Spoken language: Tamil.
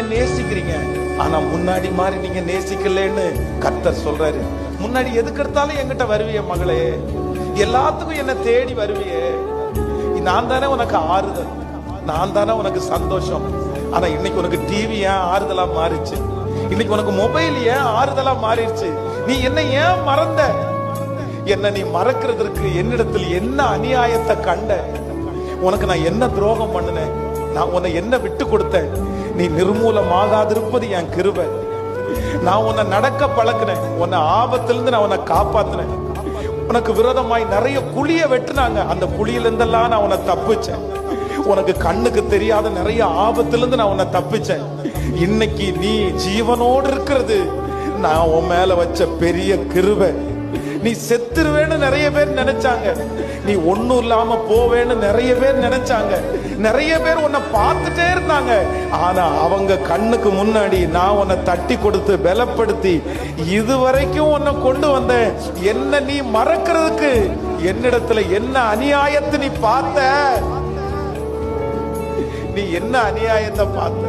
நீங்க நேசிக்கிறீங்க. ஆனா முன்னாடி மாதிரி நீங்க நேசிக்கலன்னு கர்த்தர் சொல்றாரு. முன்னாடி எதுக்கு எடுத்தாலும் என்கிட்ட வருவிய மகளே. எல்லாத்துக்கும் என்ன தேடி வருவியே. நான் தானே உனக்கு ஆறுதல். நான் தானே உனக்கு சந்தோஷம். ஆனா இன்னைக்கு உனக்கு டிவி ஏன் ஆறுதலா மாறிச்சு? இன்னைக்கு உனக்கு மொபைல் ஏன் ஆறுதலா மாறிடுச்சு? நீ என்ன ஏன் மறந்த? என்ன நீ மறக்கிறதுக்கு என்னிடத்தில் என்ன அநியாயத்தை கண்ட? உனக்கு நான் என்ன துரோகம் பண்ணினேன்? நான் உன்னை என்ன விட்டு கொடுத்தேன்? நீ நிர்மூலமாகாதிருப்பது என் கிருபை. நான் உன்னை நடக்க பழக்கினேன். உன்னை ஆபத்திலிருந்து நான் உன்னை காப்பாத்தினேன். உனக்கு விரோதமாய் நிறைய குழிய வெட்டுனாங்க. அந்த குழியில இருந்தெல்லாம் நான் உன்னை தப்பிச்சேன். உனக்கு கண்ணுக்கு தெரியாத நிறைய ஆபத்திலிருந்து நான் உன்னை தப்பிச்சேன். இன்னைக்கு நீ ஜீவனோடு இருக்கிறது. நான் உன் மேல வச்ச பெரிய கிருவை நீ செத்துருவேன்னு நிறைய பேர் நினைச்சாங்க. நீ ஒண்ணும் இல்லாம போவேன்னு நிறைய பேர் நினைச்சாங்க. நிறைய பேர் உன்னை பார்த்துட்டே இருந்தாங்க. ஆனா அவங்க கண்ணுக்கு முன்னாடி நான் உன்னை தட்டி கொடுத்து பலப்படுத்தி இதுவரைக்கும் உன்னை கொண்டு வந்தேன். என்ன நீ மறக்கிறதுக்கு என்னிடத்துல என்ன அநியாயத்தை நீ பார்த்த? நீ என்ன அநியாயத்தை பார்த்த?